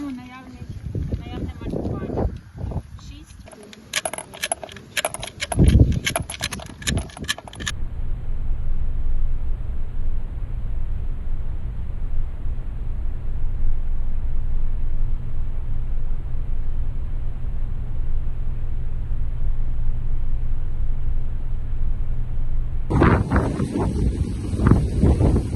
цьому наявний, наявне маркування. 6. Thank you.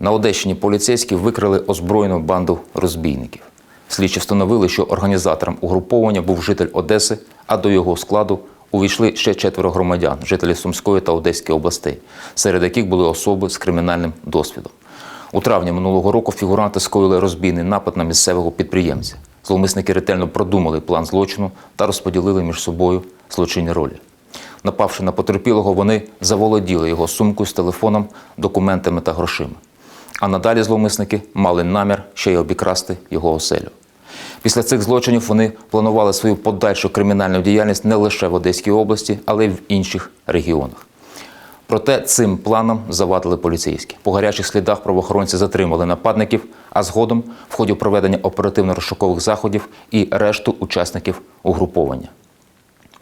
На Одещині поліцейські викрили озброєну банду розбійників. Слідчі встановили, що організатором угруповання був житель Одеси, а до його складу увійшли ще четверо громадян, жителі Сумської та Одеської областей, серед яких були особи з кримінальним досвідом. У травні минулого року фігуранти скоїли розбійний напад на місцевого підприємця. Зловмисники ретельно продумали план злочину та розподілили між собою злочинні ролі. Напавши на потерпілого, вони заволоділи його сумкою з телефоном, документами та грошима. А надалі зловмисники мали намір ще й обікрасти його оселю. Після цих злочинів вони планували свою подальшу кримінальну діяльність не лише в Одеській області, але й в інших регіонах. Проте цим планом завадили поліцейські. По гарячих слідах правоохоронці затримали нападників, а згодом в ході проведення оперативно-розшукових заходів і решту учасників угруповання.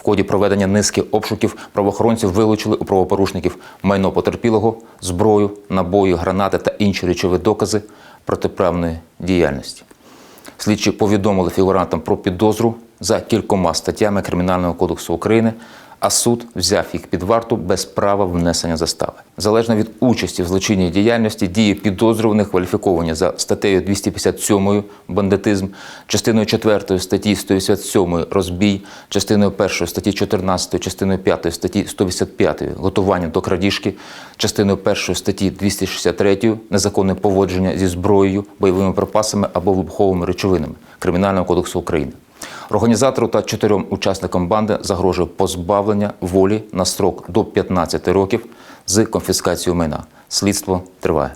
Ході проведення низки обшуків правоохоронці вилучили у правопорушників майно потерпілого, зброю, набої, гранати та інші речові докази протиправної діяльності. Слідчі повідомили фігурантам про підозру за кількома статтями Кримінального кодексу України, а суд взяв їх під варту без права внесення застави. Залежно від участі в злочинній діяльності, дії підозрюваних кваліфіковані за статтею 257 бандитизм, частиною 4 статті 187 розбій, частиною 1 статті 14, частиною 5 статті 185 готування до крадіжки, частиною 1 статті 263 незаконне поводження зі зброєю, бойовими припасами або вибуховими речовинами Кримінального кодексу України. Організатору та чотирьом учасникам банди загрожує позбавлення волі на строк до 15 років з конфіскацією майна. Слідство триває.